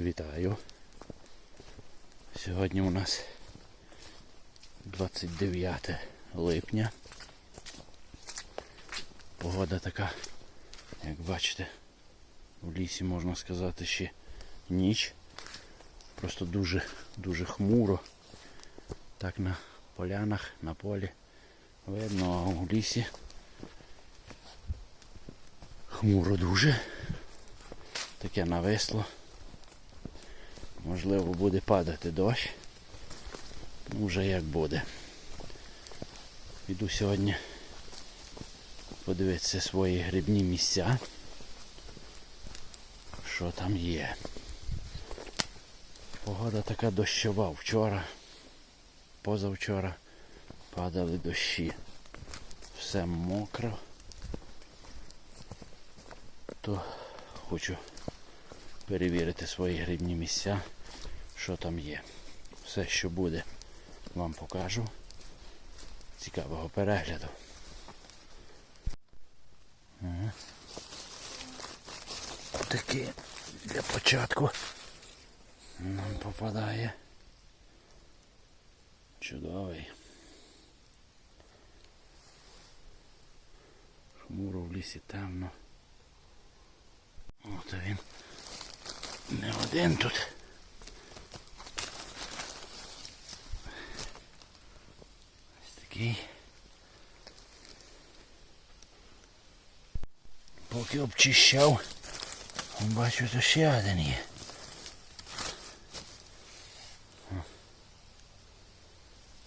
Вітаю. Сьогодні у нас 29 липня. Погода така, як бачите, в лісі можна сказати ще ніч. Просто дуже дуже хмуро. Так на полянах, на полі видно, а у лісі хмуро дуже. Таке нависло. Можливо буде падати дощ. Ну вже як буде. Піду сьогодні подивитися свої грибні місця. Що там є. Погода така дощова. Вчора, позавчора падали дощі. Все мокро. То хочу перевірити свої грибні місця, що там є. Все, що буде, вам покажу. Цікавого перегляду. Ага. Такий для початку нам попадає. Чудовий. Хмуро в лісі темно. От він. Не один тут. Ось такий. Поки обчищав, бачу, то ще один є. О.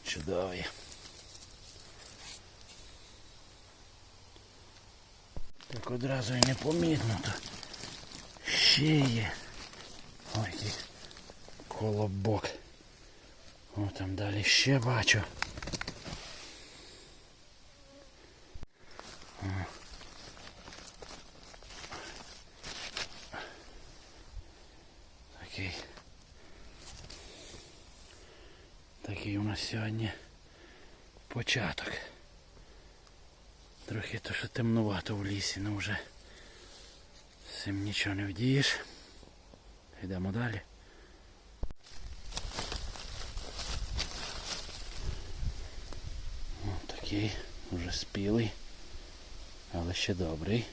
Чудовий. Так одразу і непомітно то ще є. Ой, який колобок. О, там далі ще бачу. О. Такий. Такий у нас сьогодні початок. Трохи то, що темнувато в лісі, ну вже з цим нічого не вдієш. Йдемо далі. Ось такий, вже спілий, але ще добрий.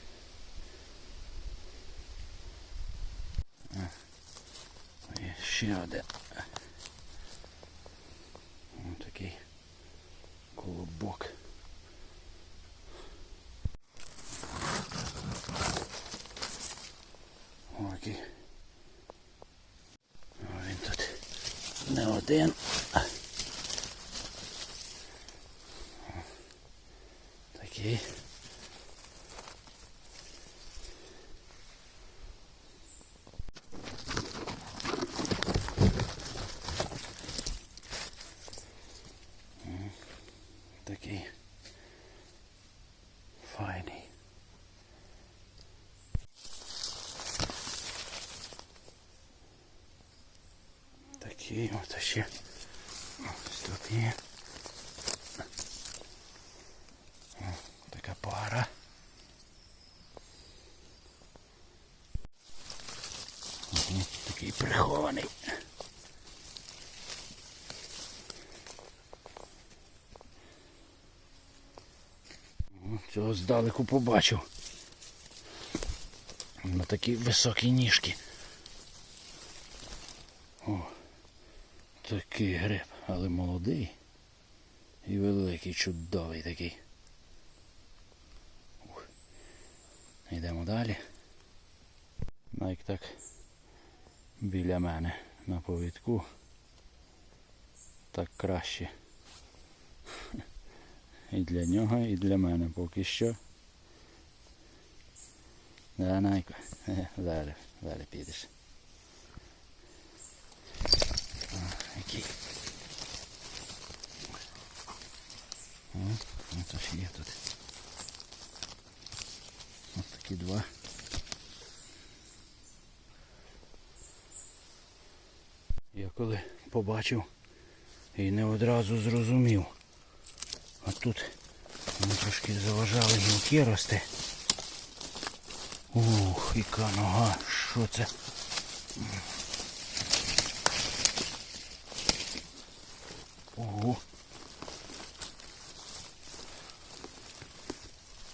Є ще один. Ось такий колобок. Ось який. О, він тут не один. О, Такий. М, Такий файний. От ще. Ось тут є. О, така пара. Ого, Такий прихований. Цього здалеку побачив. На такі високі ніжки. О, такий гриб, але молодий і великий, чудовий такий. Ух. Йдемо далі. Найк так біля мене на повідку. Так краще. І для нього, і для мене поки що. Да, Найко, зараз, зараз підеш. Який. О, то ж є тут. Ось такі два. Я коли побачив і не одразу зрозумів. А тут вони трошки заважали гілки рости. Ух, яка нога, що це? Ого.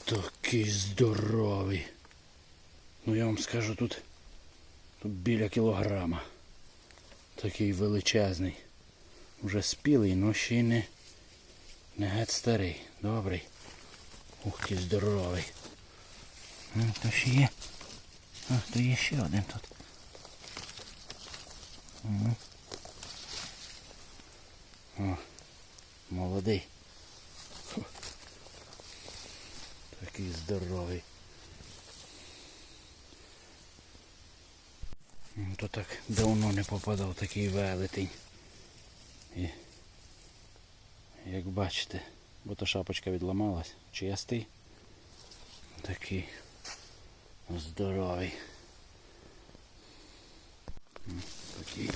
Такий здоровий. Ну я вам скажу тут тут біля кілограма. Такий величезний. Уже спілий, но ще й не не геть старий. Добрий. Ух ти здоровий. Ну, то ще є. А, то є ще один тут. Угу. О молодий. Такий здоровий. Ну, То так давно не попадав такий велетень. І як бачите, бо то шапочка відламалась, чистий. Такий здоровий. Такий.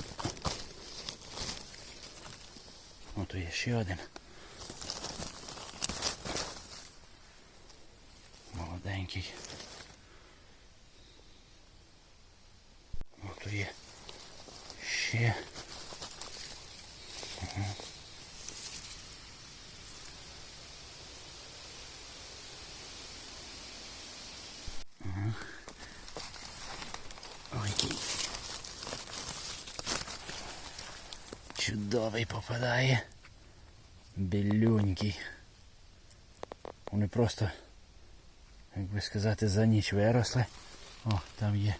Ото є ще один. Молоденький. Ото є ще. Ага. Ага. Ой, який чудовий попадає. Білюнький. Вони просто, як би сказати, за ніч виросли. О, там є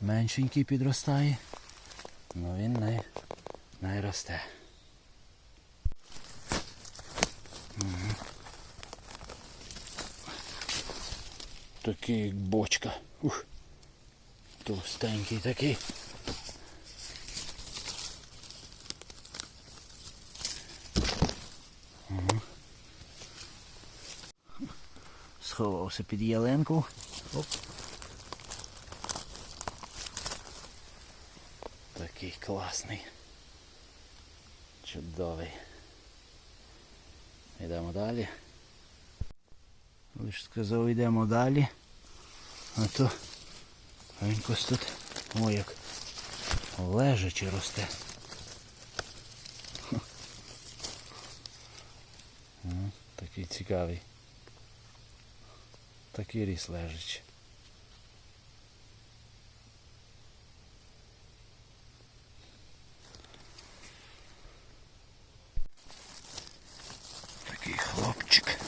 меншенький підростає. Ну він най, найросте. Мгм. Такий як бочка. Ух. Товстенький такий. Ага. Сховався під ялинку. Оп. Такий класний. Чудовий. Йдемо далі. Лиш сказав, йдемо далі. А то він якось тут о як лежачи росте. Такий цікавий. Такий ріс лежачи. Такий хлопчик.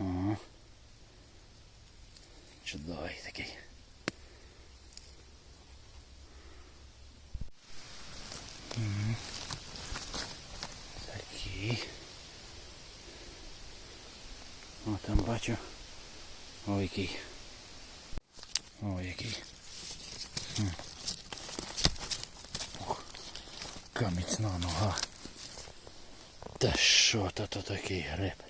Ага. Чудовий такий. Мгм. Такий. О, там бачу. Ой, який. Ой, який. Ух, яка нога. Та що то то такий гриб?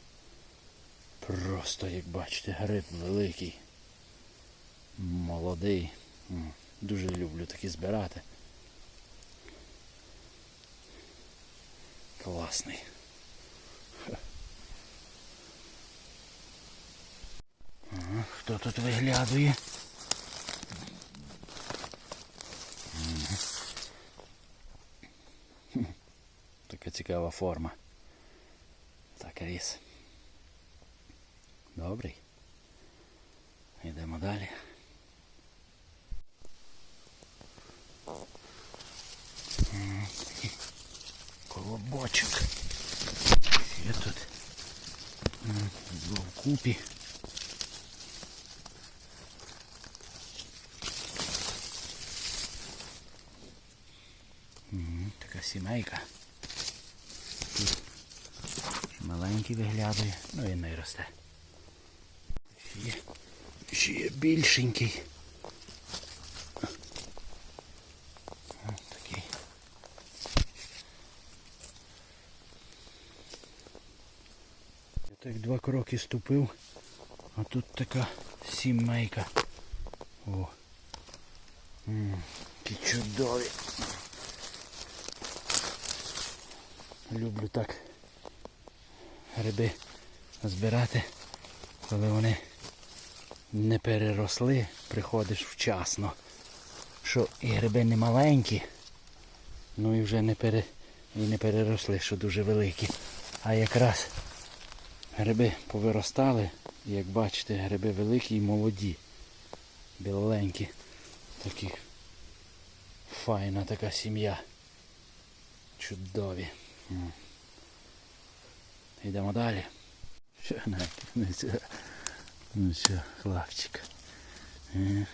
Просто, як бачите, гриб великий. Молодий. Дуже люблю такі збирати. Класний. Ха. Ага, Хто тут виглядує? Така цікава форма. Так, ріс. Добрий. Йдемо далі. Колобочок. Є тут. Вкупі. М, Така сімейка. Маленький виглядає, ну він не росте. Ще є, ще більшенький. О, такий. Я так два кроки ступив, а тут така сімейка. О. М, Які чудові. Люблю так гриби збирати, коли вони не переросли, приходиш вчасно. Що і гриби не маленькі, ну і вже не, пере, і не переросли, що дуже великі. А якраз Гриби повиростали, і як бачите, гриби великі і молоді. Біленькі. Такі файна така сім'я. Чудові. М. Йдемо далі. Що ну що, ну що, хлопчик. Е?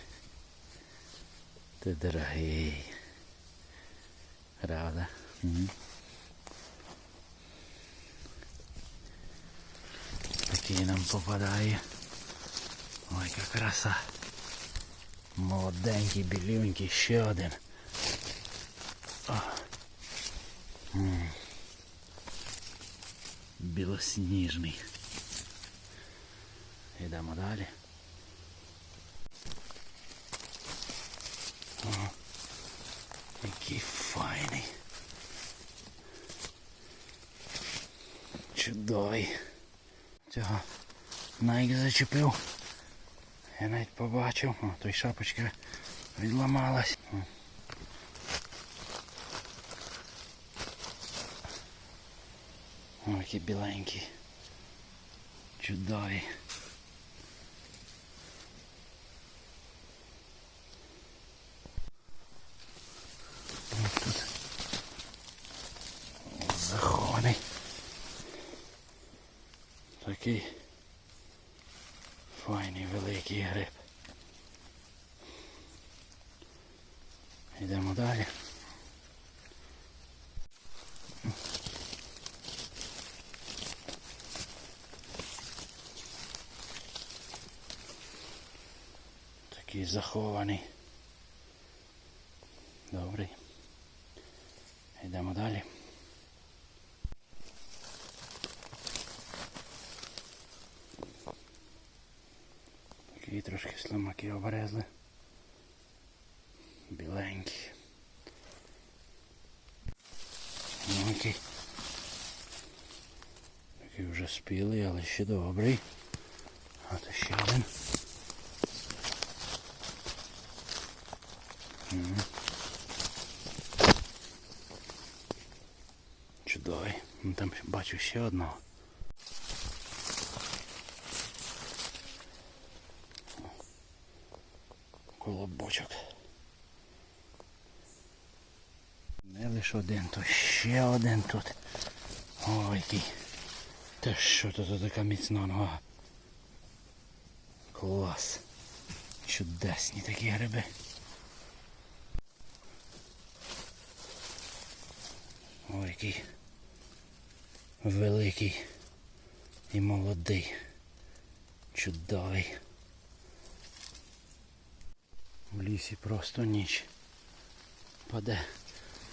Ти дорогий. Правда? Такий нам попадає. Ой, яка краса. Молоденький, білюнький, ще один. О. Білосніжний. Йдемо далі. О, який файний. Чудовий. Цього навіть зачепив. Я навіть побачив. О, той шапочка відламалась. О. О, які біленькі. Чудові. Ось тут захований. Такий файний великий гриб. Йдемо далі. Такий захований. Добрий. Йдемо далі. Такі трошки слимаки обрезли. Біленькі. Який. Такий вже спілий, але ще добрий. А то ще один. Чудовий. Ну, Там бачу ще одного. Колобочок. Не лише один, то ще один тут. Ой, який. Та що тут така міцна нога. Клас. Чудесні такі гриби. Ой, який великий і молодий. Чудовий. В лісі просто ніч. Паде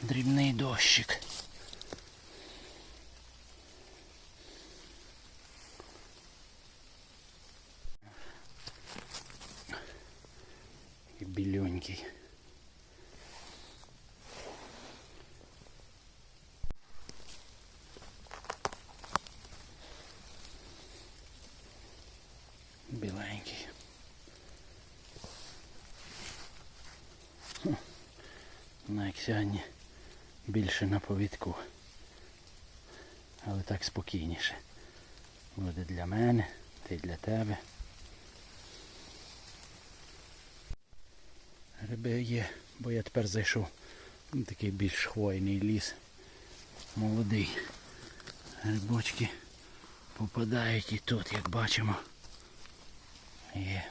дрібний дощик. Білюнький. Біленький. Хм. Ну, як сьогодні більше на повідку. Але так спокійніше. Буде для мене, та й для тебе. Гриби є, бо я тепер зайшов такий більш хвойний ліс. Молодий. Грибочки попадають і тут, як бачимо. Є.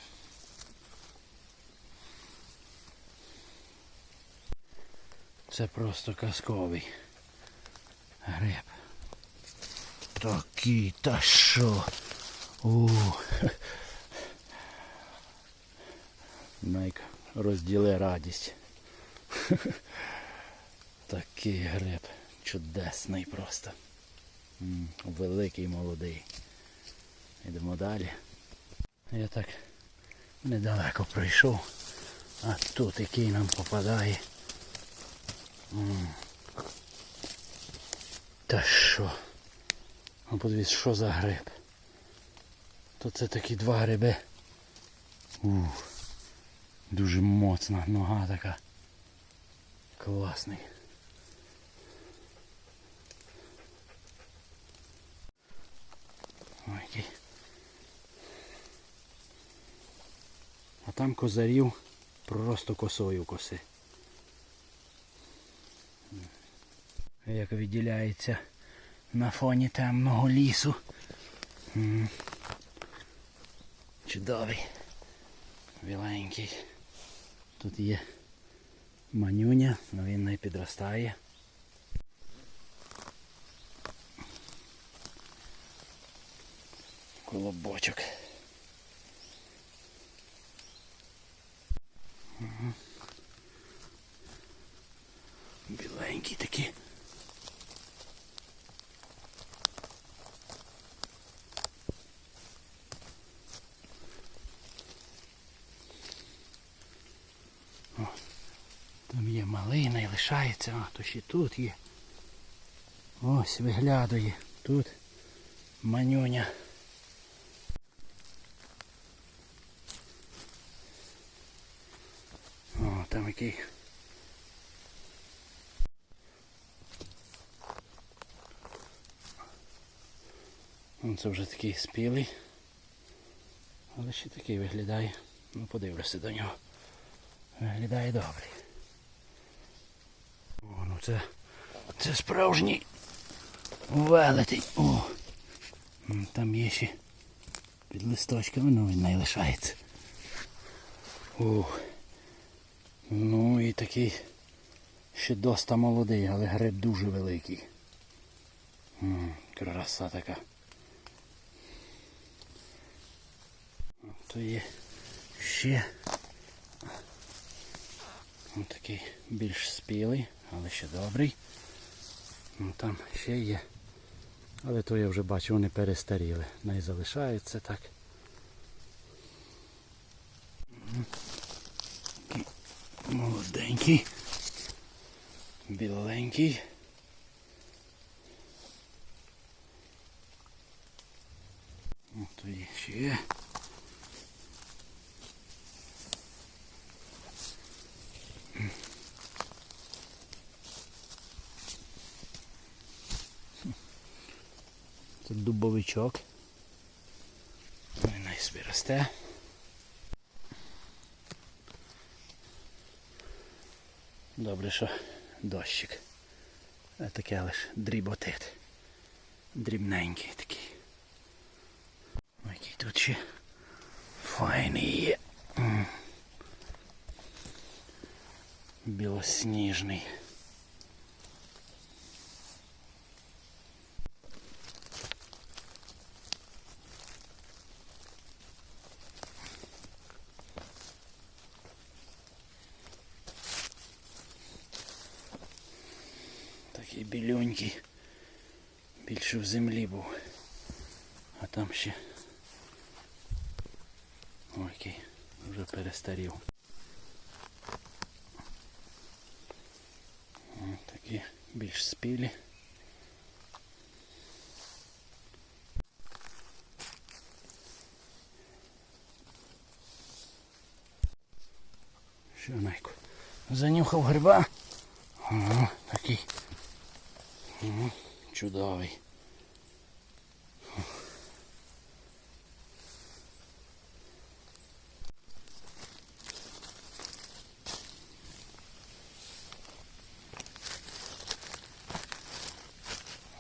Це просто казковий гриб. Такий, та що? У. Найк розділи радість. Такий гриб. Чудесний просто. Великий молодий. Йдемо далі. Я так недалеко пройшов. А тут який нам попадає. Та що? А подивіться, що за гриб? То це такі два гриби. Ух, Дуже моцна нога така. Класний. Ой. А там козарів просто косою коси. Як відділяється на фоні темного лісу. Чудовий. Біленький. Тут є манюня, але він не підростає. Колобочок. Біленький такий. О, Там є малина і лишається, а то ще тут є. Ось виглядає. Тут манюня. О, там який. Вон Це вже такий спілий. Але ще такий виглядає. Ну подивлюся до нього. Виглядає добре. О, це, це справжній велетень. О! Там є ще під листочками, ну він не лишається. Ух. Ну і такий ще доста молодий, але гриб дуже великий. М, Краса така. То є ще такий більш спілий, але ще добрий. Ну, там ще є. Але то я вже бачу, вони перестаріли. Не залишаються так. Молоденький. Біленький. То є ще. Це дубовичок. Він най собі росте. Добре, що дощик. А таке лиш дріботит. Дрібненький такий. Ой, який тут ще файний є. Білосніжний. Такий білюнький. Більше в землі був. А там ще. Ой, який вже перестарів. Такі більш спілі. Що найку? Занюхав гриба. Ага, чудовий.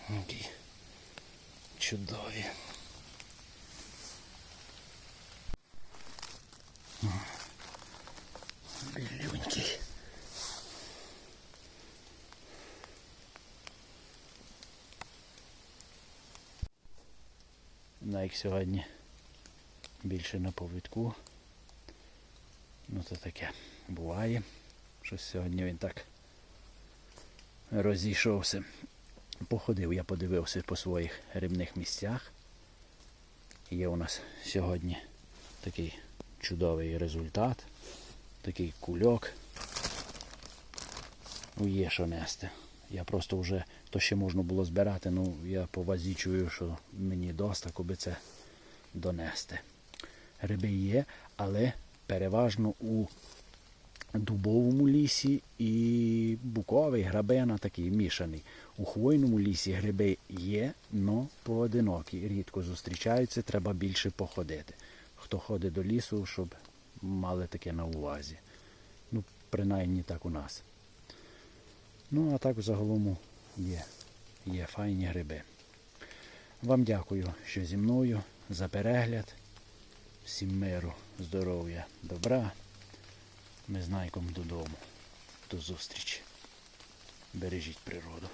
Які чудові. Білюнький. Найк сьогодні більше на повідку. Ну це таке буває. Щось сьогодні він так розійшовся. Походив, я подивився по своїх рибних місцях. Є у нас сьогодні такий чудовий результат, такий кульок. Ну, є що нести. Я просто вже то ще можна було збирати, ну я по вазі чую, що мені доста, коби це донести. Риби є, але переважно у дубовому лісі і буковий, грабена такий мішаний. У хвойному лісі гриби є, але поодинокі. Рідко зустрічаються, треба більше походити. Хто ходить до лісу, щоб мали таке на увазі. Ну, принаймні так у нас. Ну, а так взагалом є, є файні гриби. Вам дякую, що зі мною за перегляд. Всім миру, здоров'я, добра. Ми знайком додому. До зустрічі. Бережіть природу.